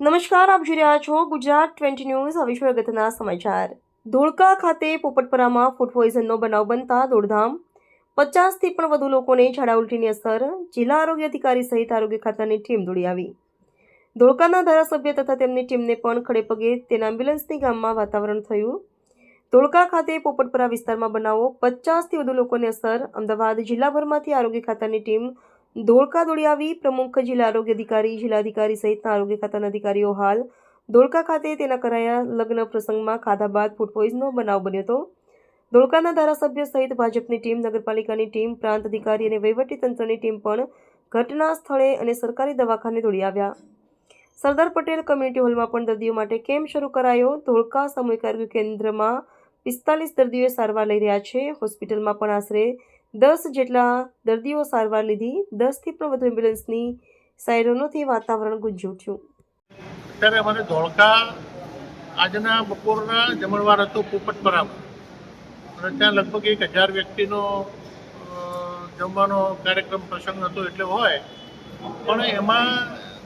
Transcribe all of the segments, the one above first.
નમસ્કાર, આપ જોઈ રહ્યા છો ગુજરાત ટ્વેન્ટી ન્યૂઝ હવે વિશ્વ સમાચાર. ધોળકા ખાતે પોપટપરામાં ફૂડ પોઈઝનનો બનાવ બનતા દોડધામ. પચાસથી પણ વધુ લોકોને ઝાડા ઉલટીની અસર, જિલ્લા આરોગ્ય અધિકારી સહિત આરોગ્ય ખાતાની ટીમ દોડી આવી. ધોળકાના ધારાસભ્ય તથા તેમની ટીમને પણ ખડે પગે તેના એમ્બ્યુલન્સની ગામમાં વાતાવરણ થયું. ધોળકા ખાતે પોપટપરા વિસ્તારમાં બનાવો પચાસથી વધુ લોકોને અસર, અમદાવાદ જિલ્લાભરમાંથી આરોગ્ય ખાતાની ટીમ ધોળકા દોડી આવી પ્રમુખ જિલ્લા આરોગ્ય અધિકારી જિલ્લા અધિકારી સહિતના આરોગ્ય ખાતાના અધિકારીઓ હાલ ધોળકા ખાતે તેના કરાયા લગ્ન પ્રસંગમાં ખાધા બાદ ફૂડ પોઈઝનનો બનાવ બન્યો હતો. ધોળકાના ધારાસભ્ય સહિત ભાજપની ટીમ, નગરપાલિકાની ટીમ, પ્રાંત અધિકારી અને વહીવટીતંત્રની ટીમ પણ ઘટના સ્થળે અને સરકારી દવાખાને દોડી આવ્યા. સરદાર પટેલ કમ્યુનિટી હોલમાં પણ દર્દીઓ માટે કેમ્પ શરૂ કરાયો. ધોળકા સામૂહિક આરોગ્ય કેન્દ્રમાં પિસ્તાલીસ દર્દીઓએ સારવાર લઈ રહ્યા છે. હોસ્પિટલમાં પણ આશરે દસ જેટલા દર્દીઓ સારવાર લીધી. દસથી પણ વધુ એમ્બ્યુલન્સની સાયરનોથી વાતાવરણ ગુંજી ઉઠ્યું અત્યારે અમારે ધોળકા આજના બપોરના જમણવાર હતો પોપટપરામાં અને ત્યાં લગભગ એક હજાર વ્યક્તિનો જમવાનો કાર્યક્રમ પ્રસંગ હતો એટલે હોય. પણ એમાં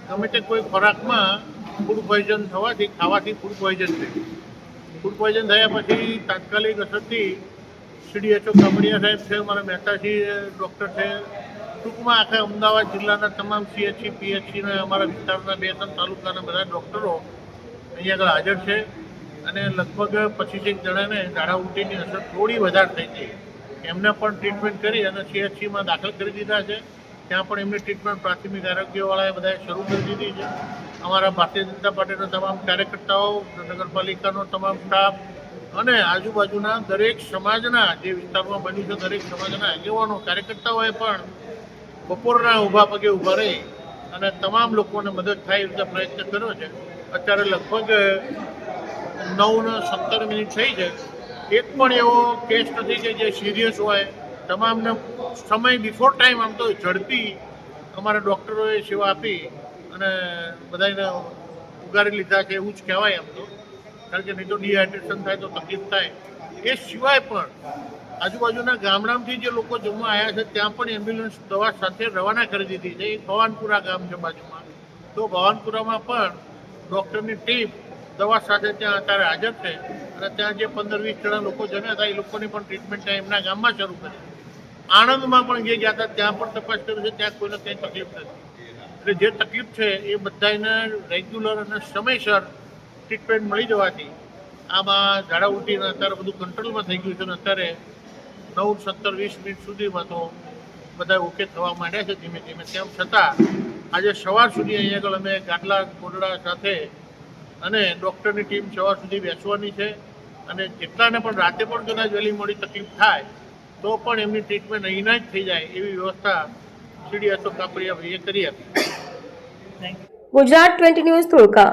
ગમે તે કોઈ ખોરાકમાં ફૂડ પોઈઝન થવાથી, ખાવાથી ફૂડ પોઈઝન થયું ફૂડ પોઈઝન થયા પછી તાત્કાલિક અસરથી સીડીએચઓ કામડિયા સાહેબ છે, અમારા મહેતાજી ડૉક્ટર છે. ટૂંકમાં આખા અમદાવાદ જિલ્લાના તમામ સીએચસી પીએચસીના અમારા વિસ્તારના બે ત્રણ તાલુકાના બધા ડૉક્ટરો અહીંયા આગળ હાજર છે. અને લગભગ પચીસેક જણાને ઝાડા ઉલટીની અસર થોડી વધારે થઈ હતી એમને પણ ટ્રીટમેન્ટ કરી અને સીએચસીમાં દાખલ કરી દીધા છે. ત્યાં પણ એમની ટ્રીટમેન્ટ પ્રાથમિક આરોગ્યવાળાએ બધાએ શરૂ કરી દીધી છે. અમારા ભારતીય જનતા પાર્ટીના તમામ કાર્યકર્તાઓ, નગરપાલિકાનો તમામ સ્ટાફ અને આજુબાજુના દરેક સમાજના જે વિસ્તારમાં બન્યું છે, દરેક સમાજના આગેવાનો, કાર્યકર્તાઓએ પણ બપોરના ઊભા પગે ઊભા રહી અને તમામ લોકોને મદદ થાય એ રીતે પ્રયત્ન કર્યો છે. અત્યારે લગભગ નવ ને સત્તર મિનિટ થઈ છે. એક પણ એવો કેસ નથી કે જે સિરિયસ હોય. તમામને સમય બિફોર ટાઈમ આમ તો ઝડપી અમારા ડૉક્ટરોએ સેવા આપી અને બધાને ઉગારી લીધા છે એવું જ કહેવાય આમ તો. કારણ કે નહીં તો ડિહાઇડ્રેશન થાય, તો તકલીફ થાય. એ સિવાય પણ આજુબાજુના ગામડામાંથી જે લોકો જમવા આવ્યા છે, ત્યાં પણ એમ્બ્યુલન્સ દવા સાથે રવાના કરી દીધી છે. એ ભવાનપુરા ગામ છે બાજુમાં. તો ભવાનપુરામાં પણ ડૉક્ટરની ટીમ દવા સાથે ત્યાં અત્યારે હાજર છે અને ત્યાં જે પંદર વીસ જણા લોકો જમ્યા હતા, એ લોકોની પણ ટ્રીટમેન્ટ ત્યાં એમના ગામમાં શરૂ કરી. આણંદમાં પણ જે ગયા હતા, ત્યાં પણ તપાસ કરી છે, ત્યાં કોઈને કંઈ તકલીફ નથી. એટલે જે તકલીફ છે, એ બધાને રેગ્યુલર અને સમયસર ટ્રીટમેન્ટ મળી જવાથી આમાં ઝાડા ઉલટીને અત્યારે બધું કંટ્રોલમાં થઈ ગયું છે અને અત્યારે નવ, સત્તર, વીસ મિનિટ સુધીમાં તો બધા ઓકે થવા માંડ્યા છે ધીમે ધીમે. તેમ છતાં આજે સવાર સુધી અહીંયા આગળ અમે ગાટલા, ગોદડા સાથે અને ડૉક્ટરની ટીમ સવાર સુધી બેસવાની છે અને જેટલાને પણ રાતે પણ કદાચ વહેલી મોડી તકલીફ થાય, તો પણ એમની ટ્રીટમેન્ટ અહીંના જ થઈ જાય એવી વ્યવસ્થા સીડીએસઓ કાપડિયા ભાઈએ કરી આપી ગુજરાત ટ્વેન્ટી ન્યૂઝ ધોળકા